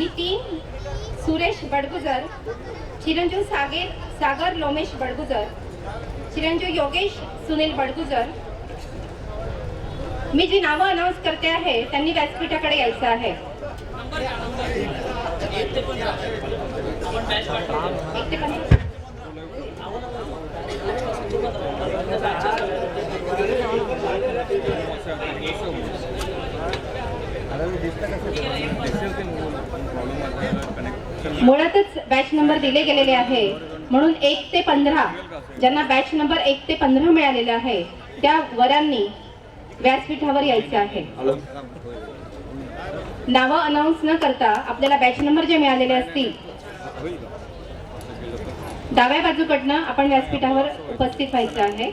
नितीन सुरेश बडगुजर चिरंजीव सागर सागर लोमेश बडगुजर चिरंजीव योगेश सुनील बडगुजर. मी जी नावं अनाऊन्स करते आहे त्यांनी व्यासपीठाकडे यायचं आहे एक ते पंधरा. मुळातच बॅच नंबर दिले गेलेले आहे. म्हणून एक ते पंधरा ज्यांना बॅच नंबर एक ते पंधरा मिळालेला आहे त्या वरांनी व्यासपीठावर यायचे आहे. नावं अनाऊन्स न करता आपल्याला बॅच नंबर जे मिळालेले असतील डाव्या बाजूकडनं आपण व्यासपीठावर उपस्थित व्हायचं आहे.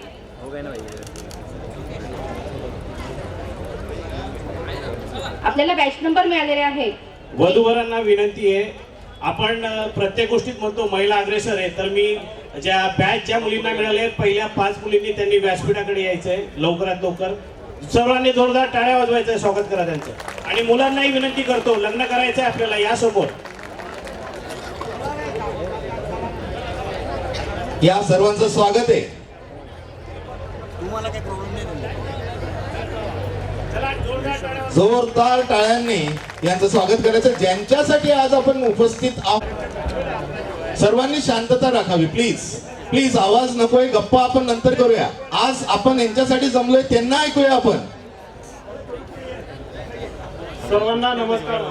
आपल्याला बॅच नंबर मिळालेले आहे. वधूवरांना विनंती आहे आपण प्रत्येक गोष्टीत म्हणतो महिला अग्रेसर आहे तर मी ज्या बॅच ज्या मुलींना मिळाले आहेत, पहिल्या पाच मुलींनी त्यांनी व्यासपीठाकडे यायचंय लवकरात लवकर. सर्वांनी जोरदार टाळ्या वाजवायचं स्वागत करा त्यांचं. आणि मुलांनाही विनंती करतो लग्न करायचंय आपल्याला या समोर या सर्वांचं स्वागत आहे. तुम्हाला काही प्रॉब्लेम नाही. जोरदार टाळ्यांनी यांचं स्वागत करायचं. ज्यांच्यासाठी आज आपण उपस्थित आहोत सर्वांनी शांतता राखावी प्लीज प्लीज आवाज नकोय गप्पा आपण नंतर करूया. आज आपण यांच्यासाठी जमलोय त्यांना ऐकूया आपण. सर्वांना नमस्कार.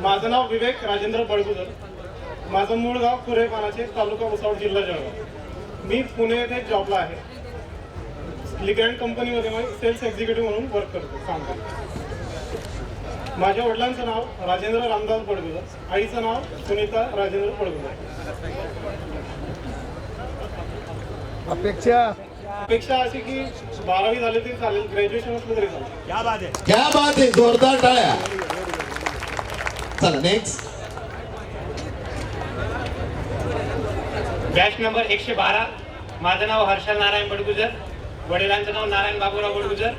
माझं नाव विवेक राजेंद्र बळगुदर माझं मूळ गाव कुरेपानाचे तालुका भुसावळ जिल्हा जळगाव. मी पुणे येथे जॉबला आहे. लिगॅन्ड कंपनीमध्ये मी सेल्स एक्झिक्युटिव्ह म्हणून वर्क करतो करतो माझ्या वडिलांचं नाव राजेंद्र रामदास बडगुदर आईचं नाव सुनीता राजेंद्र बडगुदर अपेक्षा? अपेक्षा अशी की बारावी झाली तरी चालेल ग्रॅज्युएशन असलं तरी चालेल. क्या बात आहे क्या बात आहे जोरदार टाळ्या. चला नेक्स्ट बॅच नंबर एकशे बारा. माझं नाव हर्षल नारायण बडगुजर. वडिलांचं नाव नारायण बाबूराव बडगुजर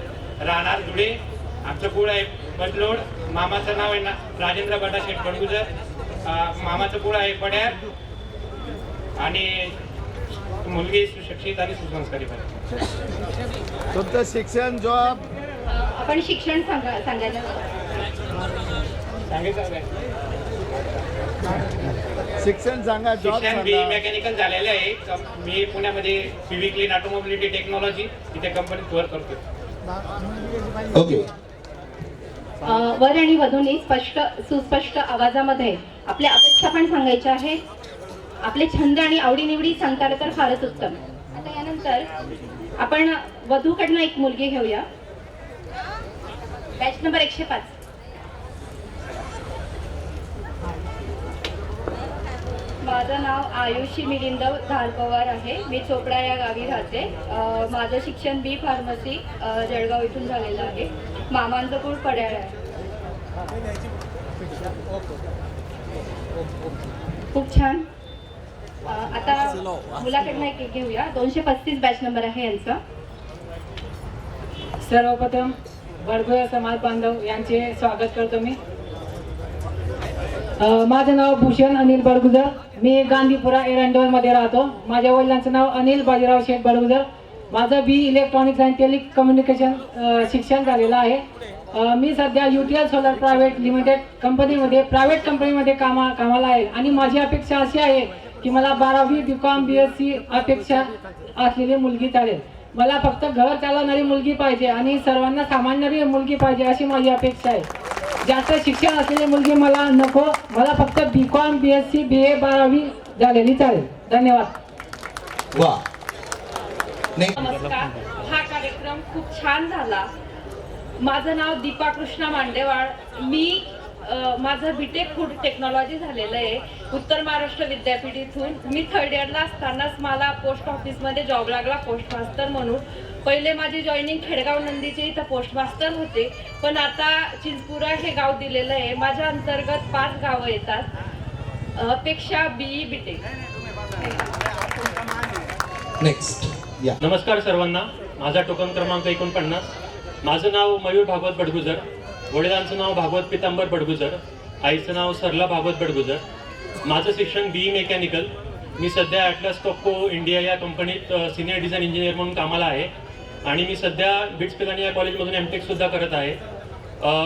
राहणार धुळे. आमचं कुळ आहे बदलोड मामाचं नाव आहे ना राजेंद्र बटाशेठ बडगुजर मामाचं कुळ आहे पड्यार. आणि मुलगी सुशिक्षित आणि सुसंस्कारी तुमचं शिक्षण जॉब? आपण शिक्षण सांगा सांगायला? शिक्षण सांगा जॉब शिक्षण बी सांगा मेकॅनिकल झालेलं आहे. कम- मी पुण्यामध्ये सिव्हिक क्लीन ऑटोमोबिलिटी टेक्नॉलॉजी इथे कंपनीत वर्क करतो ओके अ, वर आणि वधूंनी स्पष्ट सुस्पष्ट आवाजामध्ये आपल्या अपेक्षा पण सांगायच्या आहेत. आपले छंद आणि आवडीनिवडी सांगता आलं तर फारच उत्तम. आता यानंतर आपण वधूकडनं एक मुलगी घेऊया. बॅच नंबर एकशे पाच. माझं नाव आयुषी मिलिंद धारपवार आहे. मी चोपडा या गावी राहते. माझं शिक्षण बी फार्मसी जळगाव इथून झालेलं आहे. मामांचं कुळ पड्याळ आहे. खूप छान. आता मुलाकडनं एक घेऊया. दोनशे पस्तीस बॅच नंबर आहे यांचा. सर्वप्रथम बडगुया समाज बांधव यांचे स्वागत करतो मी. माझं नाव भूषण अनिल बडगुजर. मी गांधीपुरा एरंडोलमध्ये राहतो. माझ्या वडिलांचं नाव अनिल बाजीराव शेठ बडगुजर. माझं B electronics and telecommunication शिक्षण झालेलं आहे. मी सध्या युटीएल सोलर प्रायव्हेट लिमिटेड कंपनीमध्ये प्रायव्हेट कंपनीमध्ये कामा कामाला आहे. आणि माझी अपेक्षा अशी आहे की मला बारावी B com B S C अपेक्षा असलेली मुलगी चालेल. मला फक्त घर चालवणारी मुलगी पाहिजे आणि सर्वांना सामान्यरी मुलगी पाहिजे अशी माझी अपेक्षा आहे. जास्त शिक्षण असलेली मुलगी मला नको मला फक्त B com B S C B A बारावी झालेली चालेल. धन्यवाद. वा. नमस्कार. हा कार्यक्रम खूप छान झाला. माझं नाव दीपा कृष्णा मांडेवाड मी माझं बीटेक फूड टेक्नॉलॉजी झालेलं आहे. उत्तर महाराष्ट्र विद्यापीठ इथून मी थर्ड इयरला असतानाच मला पोस्ट ऑफिसमध्ये जॉब लागला पोस्ट मास्टर म्हणून. पहिले माझी जॉईनिंग खेडगाव नंदीचे इथं पोस्ट मास्टर होते. पण आता चिंचपुरा हे गाव दिलेलं आहे. माझ्या अंतर्गत पाच गावं येतात. अपेक्षा बीई बीटेक नेक्स्ट या नमस्कार सर्वांना. माझा टोकन क्रमांक एकोणपन्नास. माझं नाव मयूर भागवत बडगुजर. वडिलांचं नाव भागवत पितांबर बडगुजर. आईचं नाव सरला भागवत बडगुजर. माझं शिक्षण बी मेकॅनिकल. मी सध्या ॲटलस कॉपको इंडिया या कंपनीत सिनियर डिझाईन इंजिनियर म्हणून कामाला आहे. आणि मी सध्या बिट्स पिलानी या कॉलेजमधून एम सुद्धा करत आहे.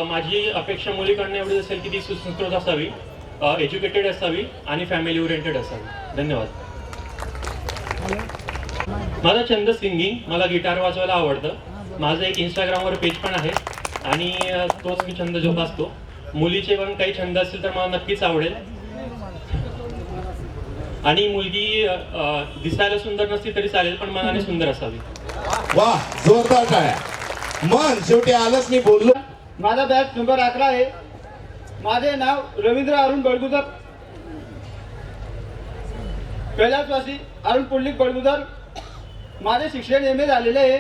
माझी अपेक्षा मुलीकडनं एवढीच असेल की ती सुसंस्कृत असावी एज्युकेटेड असावी आणि फॅमिली ओरिएंटेड असावी. धन्यवाद. माझा छंद सिंगिंग. मला गिटार वाजवायला आवडतं. माझं एक इंस्टाग्रामवर पेज पण आहे. आणि तोच मी छंद जोपासतो. मुलीचे पण काही छंद असतील तर मला नक्कीच आवडेल. आणि मुलगी दिसायला सुंदर नसली तरी चालेल पण मनाने सुंदर असावी. वा जोरदार टाळ्या मन शेवटी आलंच मी बोललो. माझा बॅच नंबर अकरा आहे. माझे नाव रवींद्र अरुण बळगुजर कैलासवासी अरुण पुंडलिक बळगुजर माझे शिक्षण एम ए झालेले आहे.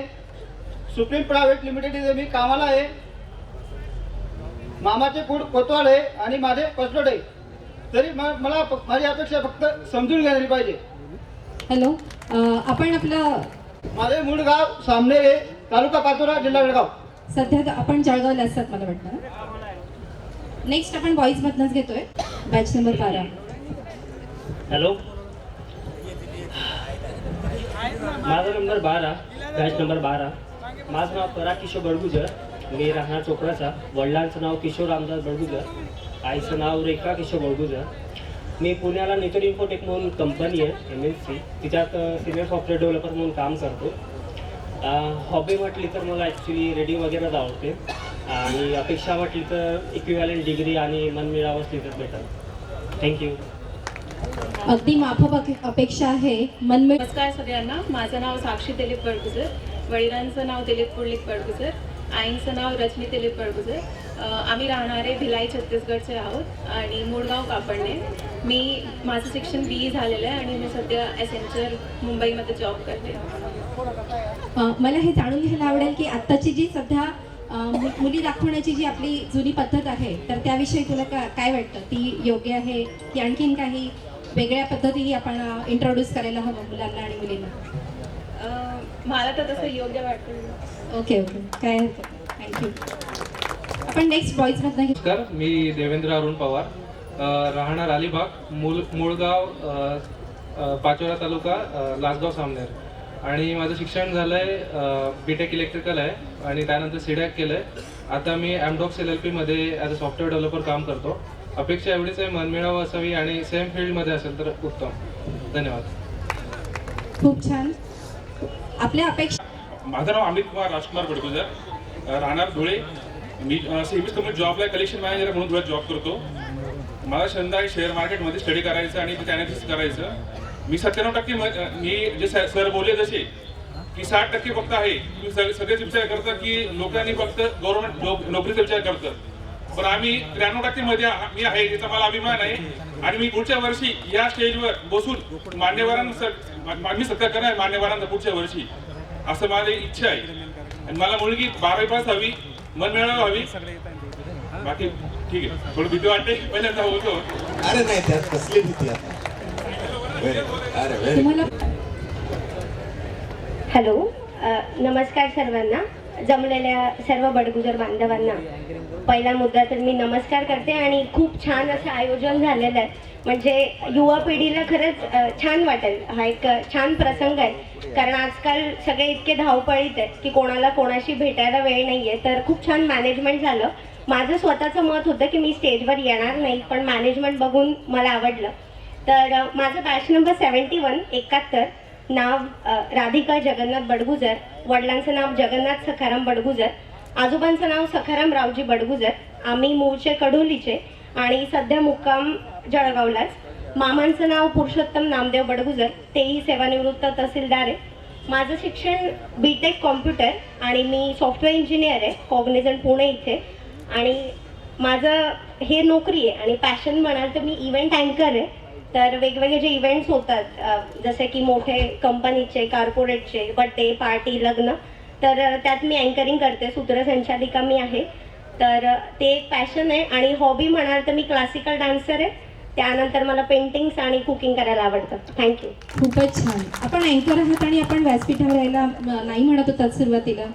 सुप्रीम प्रायव्हेट लिमिटेड इथे मी कामाला आहे. मामाचे कुड कोतवाल आहे आणि माझे पसलोड आहे तरी मला माझी अपेक्षा फक्त समजून घेणारी पाहिजे. हॅलो आपण आपलं माझे मूळ गाव सामनेर तालुका पाचोरा जिल्हा बेळगाव सध्या तर आपण जळगावला असतात मला वाटतं. नेक्स्ट आपण बॉईजमधनंच घेतोय. बॅच नंबर बारा. हॅलो. माझा नंबर बारा बॅच नंबर बारा. माझं नाव परा किशोर बडगुजर. मी राहणार चोपडाचा वडिलांचं नाव किशोर रामदास बडगुजर. आईचं नाव रेखा किशोर बडगुजर. मी पुण्याला नेचर इन्फोटेक म्हणून कंपनी आहे एम एस सी तिच्यात सिनियर सॉफ्टवेअर डेव्हलपर म्हणून काम करतो. हॉबी म्हटली तर मला ॲक्च्युली रेडिंग वगैरेच आवडते. आणि अपेक्षा म्हटली तर इक्विवॅलेंट डिग्री आणि मनमिळावं असली तर बेटर थँक्यू अगदी माफक अपेक्षा आहे. मनमिळ नमस्कार सगळ्यांना. माझं नाव साक्षी दिलीप बडगुजर. वडिलांचं नाव दिलीप पुंडलिक बडगुजर. आईंचं नाव रजनी दिलीप बडगुजर आम्ही राहणारे भिलाई छत्तीसगडचे आहोत आणि मुळगाव कापडणे. मी माझं शिक्षण बी झालेलं आहे आणि मी सध्या एसेंचर मुंबईमध्ये जॉब करते. मला हे जाणून घ्यायला आवडेल की आत्ताची जी सध्या मु- मुली दाखवण्याची जी आपली जुनी पद्धत आहे तर त्याविषयी तुला का काय वाटतं? ती योग्य आहे? की आणखीन काही वेगळ्या पद्धतीही आपण इंट्रोड्यूस करायला हवं मुलांना आणि मुलींना. मला तर तसं योग्य वाटतं. ओके ओके काय हरकत थँक्यू आपण नेक्स्ट बॉईजमधनं घेऊ. नमस्कार मी देवेंद्र अरुण पवार. अ, राहणार अलिबाग मूळ मूळगाव अ, अ, पाचोरा तालुका अ, लासगाव सामनेर. आणि माझं शिक्षण झालं आहे बी टेक इलेक्ट्रिकल आहे आणि त्यानंतर सीडॅक केलं आहे आता मी ॲमडॉक्स एल एल पीमध्ये ॲज अ सॉफ्टवेअर डेव्हलपर काम करतो. अपेक्षा एवढीच आहे मनमिळावं असावी आणि सेम फील्डमध्ये असेल तर उत्तम. धन्यवाद. खूप छान. आपल्या अपेक्षा माझं नाव अमित कुमार राजकुमार बडगुजर राहणार धुळे. मी सेव्हिस कंपनी जॉबला कलेक्शन मॅनेजर म्हणून धुळ्यात जॉब करतो. मला छंद आहे शेअर मार्केटमध्ये स्टडी करायचं आणि तिथे अनालिसिस करायचं. मी सत्त्याण्णव टक्के मी जे सर बोलले जसे की साठ टक्के फक्त आहे. तुम्ही सगळेच विचार करता की लोकांनी फक्त गव्हर्नमेंट नोकरीचा विचार करतात. पण आम्ही त्र्याण्णव टक्के मध्ये मी आहे याचा मला अभिमान आहे. आणि मी पुढच्या वर्षी या स्टेजवर बसून मान्यवरांना मा- सत्कार करणार मान्यवरांना पुढच्या वर्षी. असं माझी इच्छा आहे. आणि मला मुलगी बारावी पास हवी मन मिळावी हवी. बाकी ठीक आहे. थोडं भीती वाटते. पहिल्यांदा होतो. अरे नाही त्यात कसली भीती. अरे हॅलो नमस्कार सर्वांना. जमलेल्या सर्व बडगुजर बांधवांना पहिला मुद्दा तर मी नमस्कार करते आणि खूप छान असं आयोजन झालेलं आहे. म्हणजे युवा पिढीला खरंच छान वाटेल. हा एक छान प्रसंग आहे. कारण आजकाल सगळे इतके धावपळीत आहेत की कोणाला कोणाशी भेटायला वेळ नाही आहे तर खूप छान मॅनेजमेंट झालं. माझं स्वतःचं मत होतं की मी स्टेजवर येणार नाही पण मॅनेजमेंट बघून मला आवडलं. तर माझं बॅच नंबर सेवन्टी वन एकाहत्तर. नाव राधिका जगन्नाथ बडगुजर वडिलांचं नाव जगन्नाथ सखाराम बडगुजर आजोबांचं नाव सखाराम रावजी बडगुजर आम्ही मूळचे कडोलीचे आणि सध्या मुक्काम जळगावलाच. मामांचं नाव पुरुषोत्तम नामदेव बडगुजर तेही सेवानिवृत्त तहसीलदार आहे. माझं शिक्षण बी टेक कॉम्प्युटर आणि मी सॉफ्टवेअर इंजिनियर आहे कॉग्निझन पुणे इथे. आणि माझं हे नोकरी आहे आणि पॅशन म्हणाल तर मी इव्हेंट अँकर आहे. तर वेगवेगळे जे इव्हेंट्स होतात जसे की मोठे कंपनीचे कॉर्पोरेटचे बड्डे पार्टी लग्न तर त्यात मी अँकरिंग करते. सूत्रसंचालिका मी आहे. तर ते एक पॅशन आहे आणि हॉबी म्हणाल तर मी क्लासिकल डान्सर आहे. त्यानंतर मला पेंटिंग्स आणि कुकिंग करायला आवडतं. थँक्यू खूपच छान. आपण अँकर आहात आणि आपण व्यासपीठावर यायला नाही म्हणत होतात सुरुवातीला.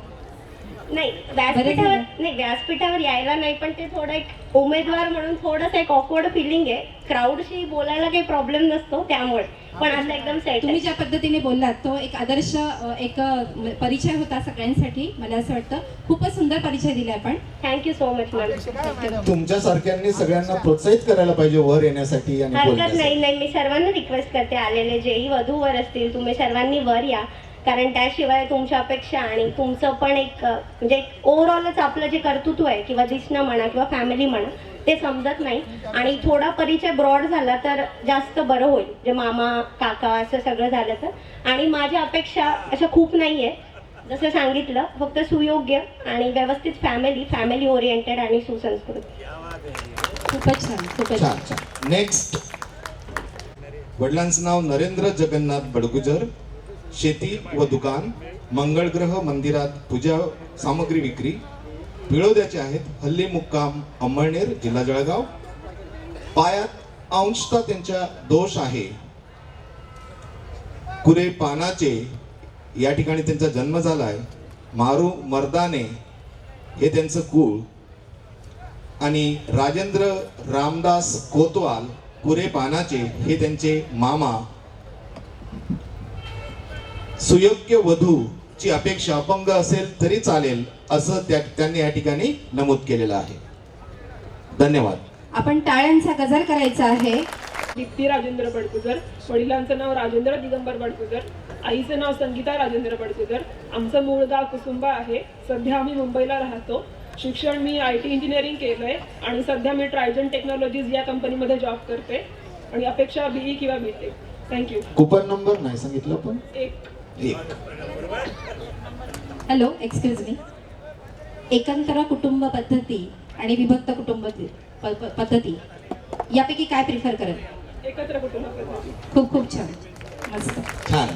नाही व्यासपीठावर नाही व्यासपीठावर यायला नाही पण ते थोडं एक उमेदवार म्हणून थोडंसं एक ऑकवर्ड फिलिंग आहे. क्राऊडशी बोलायला काही प्रॉब्लेम नसतो त्यामुळे. पण आता एकदम सेट तुम्ही ज्या पद्धतीने बोललात तो एक आदर्श अ, एक अ, परिचय होता सगळ्यांसाठी मला असं वाटतं. खूपच सुंदर परिचय दिलाय आपण. थँक्यू सो मच मॅम तुमच्या सारख्यांनी सगळ्यांना प्रोत्साहित करायला पाहिजे वर येण्यासाठी आणि हरकत बोलण्यासाठी. नाही नाही मी सर्वांना रिक्वेस्ट करते आलेले जेही वधूवर असतील तुम्ही सर्वांनी वर या. कारण त्याशिवाय तुमच्या अपेक्षा आणि तुमचं पण एक म्हणजे ओव्हरऑलच आपलं जे कर्तृत्व आहे किंवा दिसणं म्हणा किंवा फॅमिली म्हणा ते समजत नाही. आणि थोडा परिचय ब्रॉड झाला तर जास्त बरं होईल. जे मामा काका असं सगळं झालं तर. आणि माझ्या अपेक्षा अशा खूप नाही आहे जसं सांगितलं फक्त सुयोग्य आणि व्यवस्थित फॅमिली फॅमिली ओरिएंटेड आणि सुसंस्कृत. खूपच छान खूपच छान छान. नेक्स्ट वडिलांचं नाव नरेंद्र जगन्नाथ बडगुजर. शेती व दुकान मंगळग्रह मंदिरात पूजा सामग्री विक्री पिळोद्याचे आहेत हल्ली मुक्काम अंमळनेर जिल्हा जळगाव. पायात अंशता त्यांच्या दोष आहे. कुरे पानाचे या ठिकाणी त्यांचा जन्म झालाय. मारू मर्दाने हे त्यांचं कुळ. आणि राजेंद्र रामदास कोतवाल कुरे पानाचे हे त्यांचे मामा सुयोग्य वधूची अपेक्षा अपंग असेल तरी चालेल असं त्या त्यांनी या ठिकाणी नमूद केलेलं आहे. धन्यवाद. आपण टाळ्यांचा गजर करायचा आहे. दीप्ती राजेंद्र बडगुजर वडिलांचं नाव राजेंद्र दिगंबर बडगुजर आईचं नाव संगीता राजेंद्र बडगुजर आमचं मूळ गाव कुसुंबा आहे. सध्या आम्ही मुंबईला राहतो. शिक्षण मी आय टी इंजिनिअरिंग केलंय आणि सध्या मी ट्रायजन टेक्नॉलॉजीज या कंपनीमध्ये जॉब करते. आणि अपेक्षा बीई किंवा B tech. Thank you coupon number नाही सांगितलं पण एक. हॅलो एक्सक्यूज मी एकंतर कुटुंब पद्धती आणि विभक्त कुटुंब पद्धती. यापैकी काय प्रिफर करेल एकत्र कुटुंब पद्धती. खूप खूप छान. मस्त. छान.